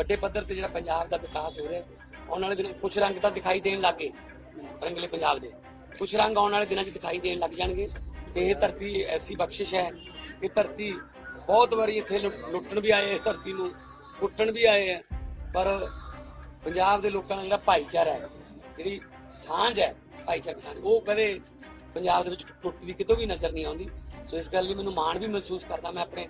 ਵੱਡੇ ਪੱਧਰ ਤੇ ਜਿਹੜਾ ਪੰਜਾਬ ਦਾ ਵਿਕਾਸ ਹੋ ਰਿਹਾ, ਆਉਣ ਵਾਲੇ ਦਿਨ ਕੁਝ ਰੰਗ ਤਾਂ ਦਿਖਾਈ ਦੇਣ ਲੱਗੇ ਰੰਗਲੇ ਪੰਜਾਬ ਦੇ। ਕੁਝ ਰੰਗ ਆਉਣ ਵਾਲੇ ਦਿਨਾਂ 'ਚ ਦਿਖਾਈ ਦੇਣ ਲੱਗ ਜਾਣਗੇ ਤੇ ਇਹ ਧਰਤੀ ਐਸੀ ਬਖਸ਼ਿਸ਼ ਹੈ ਕਿ ਧਰਤੀ ਬਹੁਤ ਵਾਰੀ ਇੱਥੇ ਲੁੱਟ- ਲੁੱਟਣ ਵੀ ਆਏ ਇਸ ਧਰਤੀ ਨੂੰ, ਕੁੱਟਣ ਵੀ ਆਏ ਹੈ ਪਰ ਪੰਜਾਬ ਦੇ ਲੋਕਾਂ ਦਾ ਜਿਹੜਾ ਭਾਈਚਾਰਾ ਹੈ, ਜਿਹੜੀ ਸਾਂਝ ਹੈ, ਭਾਈਚਾਰਕ ਸਾਂਝ, ਉਹ ਕਦੇ ਪੰਜਾਬ ਦੇ ਵਿੱਚ ਟੁੱਟਦੀ ਕਿਤੋਂ ਵੀ ਨਜ਼ਰ ਨਹੀਂ ਆਉਂਦੀ। ਸੋ ਇਸ ਗੱਲ ਲਈ ਮੈਨੂੰ ਮਾਣ ਵੀ ਮਹਿਸੂਸ ਕਰਦਾ ਮੈਂ ਆਪਣੇ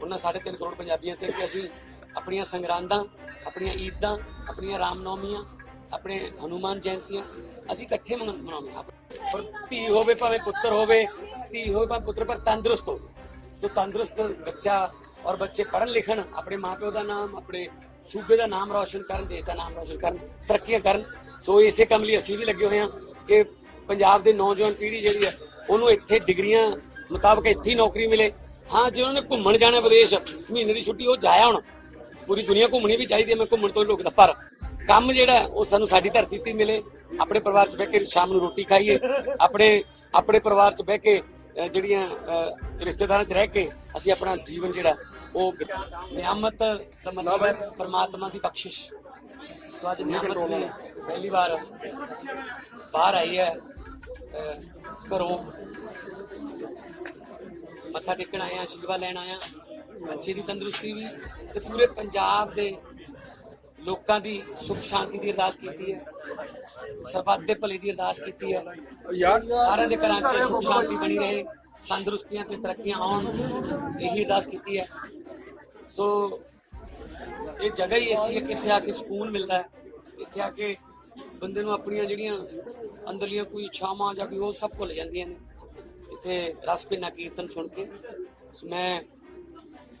ਉਹਨਾਂ 3.5 ਕਰੋੜ ਪੰਜਾਬੀਆਂ ਤੇ ਕਿ ਅਸੀਂ ਆਪਣੀਆਂ ਸੰਗਰਾਂਦਾਂ, ਆਪਣੀਆਂ ਈਦਾਂ, ਆਪਣੀਆਂ ਰਾਮਨੌਮੀਆਂ, ਆਪਣੇ ਹਨੂਮਾਨ ਜਯੰਤੀਆਂ ਅਸੀਂ ਇਕੱਠੇ ਮਨਾ- ਮਨਾਉਂਦੇ ਹਾਂ। ਪਰ ਧੀ ਹੋਵੇ ਭਾਵੇਂ ਪੁੱਤਰ ਹੋਵੇ, ਧੀ ਹੋਵੇ ਭਾਵੇਂ ਪੁੱਤਰ, ਪਰ ਤੰਦਰੁਸਤ ਹੋਵੇ। ਸੋ ਤੰਦਰੁਸਤ ਬੱਚਾ ਔਰ ਬੱਚੇ ਪੜ੍ਹਨ ਲਿਖਣ, ਆਪਣੇ ਮਾਪਿਓ ਦਾ ਨਾਮ, ਆਪਣੇ ਸੂਬੇ ਦਾ ਨਾਮ ਰੌਸ਼ਨ ਕਰਨ, ਦੇਸ਼ ਦਾ ਨਾਮ ਰੌਸ਼ਨ ਕਰਨ, ਤਰੱਕੀਆਂ ਕਰਨ। ਸੋ ਇਸੇ ਕੰਮ ਲਈ ਅਸੀਂ ਵੀ ਲੱਗੇ ਹੋਏ ਹਾਂ ਕਿ ਪੰਜਾਬ ਦੇ ਨੌਜਵਾਨ ਪੀੜ੍ਹੀ ਜਿਹੜੀ ਹੈ, ਉਹਨੂੰ ਇੱਥੇ ਡਿਗਰੀਆਂ ਮੁਤਾਬਕ ਇੱਥੇ ਹੀ ਨੌਕਰੀ ਮਿਲੇ। ਹਾਂ, ਜੇ ਉਹਨਾਂ ਨੇ ਘੁੰਮਣ ਜਾਣਾ ਵਿਦੇਸ਼, ਮਹੀਨੇ ਦੀ ਛੁੱਟੀ, ਉਹ ਜਾਇਆ ਹੁਣ। ਪੂਰੀ ਦੁਨੀਆ ਘੁੰਮਣੀ ਵੀ ਚਾਹੀਦੀ ਹੈ ਮੈਂ ਘੁੰਮਣ ਤੋਂ ਨਹੀਂ ਰੋਕਦਾ। ਪਰ ਕੰਮ ਜਿਹੜਾ ਉਹ ਸਾਨੂੰ ਸਾਡੀ ਧਰਤੀ ਤੇ ਮਿਲੇ। ਆਪਣੇ ਪਰਿਵਾਰ 'ਚ ਬਹਿ ਕੇ ਸ਼ਾਮ ਨੂੰ ਰੋਟੀ ਖਾਈਏ। ਆਪਣੇ ਆਪਣੇ ਪਰਿਵਾਰ 'ਚ ਬਹਿ ਕੇ ਜਿਹੜੀਆਂ ਰਿਸ਼ਤੇਦਾਰਾਂ 'ਚ ਰਹਿ ਕੇ ਅਸੀਂ ਆਪਣਾ ਜੀਵਨ ਜਿਹੜਾ ਉਹ ਨਿਆਮਤ ਦਾ ਮਤਲਬ ਹੈ ਪਰਮਾਤਮਾ ਦੀ ਬਖਸ਼ਿਸ਼। ਸੋ ਅੱਜ ਨਿਆਮਤ ਨੇ ਪਹਿਲੀ ਵਾਰ ਬਾਹਰ ਆਈ ਹੈ ਘਰੋਂ। ਮੱਥਾ ਟੇਕਣ ਆਇਆ ਆਸ਼ੀਰਵਾਦ ਲੈਣ ਆਇਆ। ਬੱਚੇ ਦੀ ਤੰਦਰੁਸਤੀ ਵੀ ਤੇ ਪੂਰੇ ਪੰਜਾਬ ਦੇ ਲੋਕਾਂ ਦੀ ਸੁਖ ਸ਼ਾਂਤੀ ਦੀ ਅਰਦਾਸ ਕੀਤੀ ਹੈ। ਸਰਬੱਤ ਦੇ ਭਲੇ ਦੀ ਅਰਦਾਸ ਕੀਤੀ ਹੈ। ਸਾਰਿਆਂ ਦੇ ਘਰਾਂ 'ਚ ਸੁਖ ਸ਼ਾਂਤੀ ਬਣੀ ਰਹੇ, ਤੰਦਰੁਸਤੀਆਂ ਤੇ ਤਰੱਕੀਆਂ ਆਉਣ, ਇਹੀ ਅਰਦਾਸ ਕੀਤੀ ਹੈ। ਸੋ ਇਹ ਜਗ੍ਹਾ ਹੀ ਐਸੀ ਹੈ ਕਿ ਇੱਥੇ ਆ ਕੇ ਸਕੂਨ ਮਿਲਦਾ ਹੈ। ਇੱਥੇ ਆ ਕੇ ਬੰਦੇ ਨੂੰ ਆਪਣੀਆਂ ਜਿਹੜੀਆਂ ਅੰਦਰਲੀਆਂ ਕੋਈ ਇੱਛਾਵਾਂ ਜਾਂ ਕੋਈ ਉਹ ਸਭ ਭੁੱਲ ਜਾਂਦੀਆਂ ਨੇ। ਇੱਥੇ ਰਸ ਪਿੰਨਾ ਕੀਰਤਨ ਸੁਣ ਕੇ। ਮੈਂ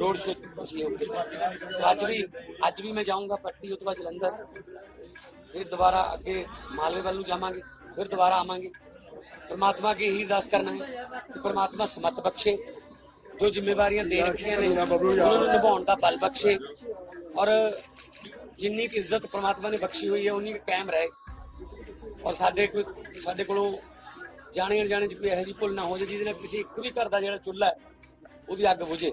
ਰੋਡ ਸ਼ੋ ਅਸੀਂ ਹੋ ਕੇ। ਅੱਜ ਵੀ ਅੱਜ ਵੀ ਮੈਂ ਜਾਊਂਗਾ ਪੱਟੀ ਉਤਵਾ ਜਲੰਧਰ। ਫਿਰ ਦੁਬਾਰਾ ਅੱਗੇ ਮਾਲਵੇ ਵੱਲ ਨੂੰ ਜਾਵਾਂਗੇ, ਫਿਰ ਦੁਬਾਰਾ ਆਵਾਂਗੇ। ਪਰਮਾਤਮਾ ਕੀ ਹੀ ਅਰਦਾਸ ਕਰਨਾ ਹੈ ਕਿ ਪਰਮਾਤਮਾ ਸਮਤ ਬਖਸ਼ੇ, ਜੋ ਜ਼ਿੰਮੇਵਾਰੀਆਂ ਦੇ ਰੱਖੀਆਂ ਨੇ, ਉਹਨਾਂ ਨੂੰ ਨਿਭਾਉਣ ਦਾ ਬਲ ਬਖਸ਼ੇ। ਔਰ ਜਿੰਨੀ ਕਿ ਇੱਜ਼ਤ ਪਰਮਾਤਮਾ ਨੇ ਬਖਸ਼ੀ ਹੋਈ ਹੈ, ਉਨੀ ਕਿ ਕਾਇਮ ਰਹੇ। ਔਰ ਸਾਡੇ ਕੋਈ ਸਾਡੇ ਕੋਲੋਂ ਜਾਣੇ ਜਾਣੇ ਚ ਇਹੋ ਜਿਹੀ ਭੁੱਲ ਨਾ ਹੋ ਜਾਵੇ ਜਿਹਦੇ ਨਾਲ ਕਿਸੇ ਇੱਕ ਵੀ ਘਰ ਦਾ ਜਿਹੜਾ ਚੁੱਲ੍ਹਾ ਉਹਦੀ ਅੱਗ ਬੁਝੇ।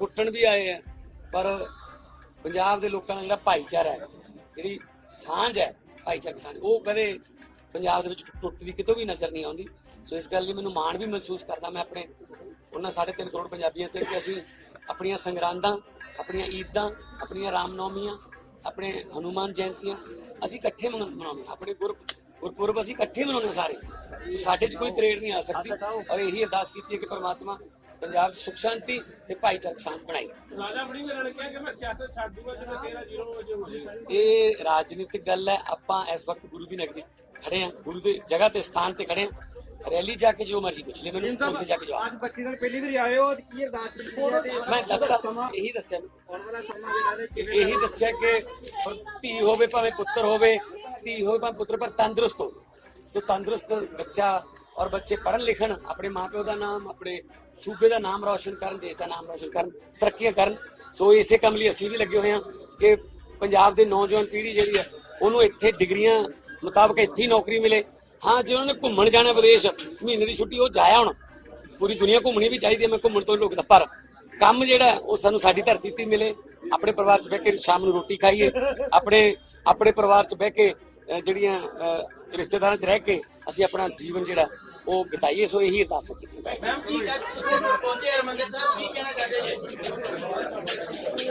ਕੁੱਟਣ ਵੀ ਆਏ ਹੈ ਪਰ ਪੰਜਾਬ ਦੇ ਲੋਕਾਂ ਦਾ ਜਿਹੜਾ ਭਾਈਚਾਰਾ ਹੈ ਜਿਹੜੀ ਸਾਂਝ ਹੈ ਭਾਈਚਾਰਕ ਸਾਂਝ ਉਹ ਕਦੇ ਪੰਜਾਬ ਦੇ ਵਿੱਚ ਟੁੱਟਦੀ ਕਿਤੋਂ ਵੀ ਨਜ਼ਰ ਨਹੀਂ ਆਉਂਦੀ। ਸੋ ਇਸ ਗੱਲ ਲਈ ਮੈਨੂੰ ਮਾਣ ਵੀ ਮਹਿਸੂਸ ਕਰਦਾ ਮੈਂ ਆਪਣੇ ਉਹਨਾਂ 3.5 ਕਰੋੜ ਪੰਜਾਬੀਆਂ ਤੇ ਕਿ ਅਸੀਂ ਆਪਣੀਆਂ ਸੰਗਰਾਂਦਾਂ ਆਪਣੀਆਂ ਈਦਾਂ ਆਪਣੀਆਂ ਰਾਮਨੌਮੀਆਂ ਆਪਣੇ ਹਨੂਮਾਨ ਜਯੰਤੀਆਂ ਅਸੀਂ ਇਕੱਠੇ ਮਨਾ- ਮਨਾਉਂਦੇ ਆਪਣੇ ਗੁਰ ਗੁਰਪੁਰਬ ਅਸੀਂ ਇਕੱਠੇ ਮਨਾਉਂਦੇ ਸਾਰੇ। ਸਾਡੇ 'ਚ ਕੋਈ ਤਰੇੜ ਨਹੀਂ ਆ ਸਕਦੀ। ਔਰ ਇਹੀ ਅਰਦਾਸ ਕੀਤੀ ਹੈ ਕਿ ਪ੍ਰਮਾਤਮਾ ਪੰਜਾਬ ਸੁਖ ਸ਼ਾਂਤੀ ਤੇ ਭਾਈਚਾਰਕ ਸਾਂਝ ਬਣਾਈ। ਰਾਜਾ ਬੜੀ ਮੇਰੇ ਨੇ ਕਿਹਾ ਕਿ ਮੈਂ ਸਿਆਸਤ ਛੱਡ ਦੂੰਗਾ ਜਦੋਂ 13 ਜ਼ੀਰੋ ਵਜੇ ਹੋ ਜਾਏਗਾ ਇਹ ਰਾਜਨੀਤਿਕ ਗੱਲ ਹੈ ਆਪਾਂ ਇਸ ਵਕਤ ਗੁਰੂ ਦੀ ਨਗਰੀ ਖੜੇ ਹਾਂ ਗੁਰੂ ਦੇ ਜਗ੍ਹਾ ਤੇ ਸਥਾਨ ਤੇ ਖੜੇ ਹਾਂ। ਰੈਲੀ ਜਾ ਕੇ ਜੋ ਮਰਜ਼ੀ ਪੁੱਛ ਲੈ ਮੈਨੂੰ ਉੱਥੇ ਜਾ ਕੇ ਜਵਾਬ। ਅੱਜ 25 ਦਿਨ ਪਹਿਲੀ ਵਾਰੀ ਆਏ ਹੋ ਤੇ ਕੀ ਅਰਦਾਸ ਕੀਤੀ ਮੈਂ ਦੱਸਾਂ ਇਹੀ ਦੱਸਿਆ ਆਉਣ ਵਾਲਾ ਸਮਾਂ ਜਿਹੜਾ ਨੇ ਕਿਵੇਂ ਇਹੀ ਦੱਸਿਆ ਕਿ ਧੀ ਹੋਵੇ ਭਾਵੇਂ ਪੁੱਤਰ ਹੋਵੇ ਧੀ ਹੋਵੇ ਭਾਵੇਂ ਪੁੱਤਰ ਪਰ ਤੰਦਰੁਸਤ ਹੋਵੇ। ਸੋ ਤੰਦਰੁਸਤ ਬੱਚਾ ਔਰ ਬੱਚੇ ਪੜ੍ਹਨ ਲਿਖਣ, ਆਪਣੇ ਮਾਪਿਓ ਦਾ ਨਾਮ, ਆਪਣੇ ਸੂਬੇ ਦਾ ਨਾਮ ਰੌਸ਼ਨ ਕਰਨ, ਦੇਸ਼ ਦਾ ਨਾਮ ਰੌਸ਼ਨ ਕਰਨ, ਤਰੱਕੀਆਂ ਕਰਨ। ਸੋ ਇਸੇ ਕੰਮ ਲਈ ਅਸੀਂ ਵੀ ਲੱਗੇ ਹੋਏ ਹਾਂ ਕਿ ਪੰਜਾਬ ਦੇ ਨੌਜਵਾਨ ਪੀੜ੍ਹੀ ਜਿਹੜੀ ਹੈ, ਉਹਨੂੰ ਇੱਥੇ ਡਿਗਰੀਆਂ ਮੁਤਾਬਕ ਇੱਥੇ ਹੀ ਨੌਕਰੀ ਮਿਲੇ। ਹਾਂ, ਜੇ ਉਹਨਾਂ ਨੇ ਘੁੰਮਣ ਜਾਣਾ ਵਿਦੇਸ਼, ਮਹੀਨੇ ਦੀ ਛੁੱਟੀ, ਉਹ ਜਾਇਆ ਹੁਣ। ਪੂਰੀ ਦੁਨੀਆ ਘੁੰਮਣੀ ਵੀ ਚਾਹੀਦੀ ਹੈ, ਮੈਂ ਘੁੰਮਣ ਤੋਂ ਨਹੀਂ ਰੋਕਦਾ। ਪਰ ਕੰਮ ਜਿਹੜਾ ਉਹ ਸਾਨੂੰ ਸਾਡੀ ਧਰਤੀ ਤੇ ਮਿਲੇ। ਆਪਣੇ ਪਰਿਵਾਰ 'ਚ ਬਹਿ ਕੇ ਸ਼ਾਮ ਨੂੰ ਰੋਟੀ ਖਾਈਏ। ਆਪਣੇ ਆਪਣੇ ਪਰਿਵਾਰ 'ਚ ਬਹਿ ਕੇ ਜਿਹੜੀਆਂ ਰਿਸ਼ਤੇਦਾਰਾਂ 'ਚ ਰਹਿ ਕੇ ਅਸੀਂ ਆਪਣਾ ਜੀਵਨ ਜਿਹੜਾ ਉਹ ਬਿਤਾਈਏ, ਸੋ ਇਹੀ ਅਰਦਾਸ ਕੀਤੀ ਮੈਮ ਠੀਕ ਹੈ ਤੁਸੀਂ ਪਹੁੰਚੇ ਹਰਮੰਦਰ ਸਾਹਿਬ, ਕੀ ਕਹਿਣਾ ਚਾਹਦੇ ਜੀ?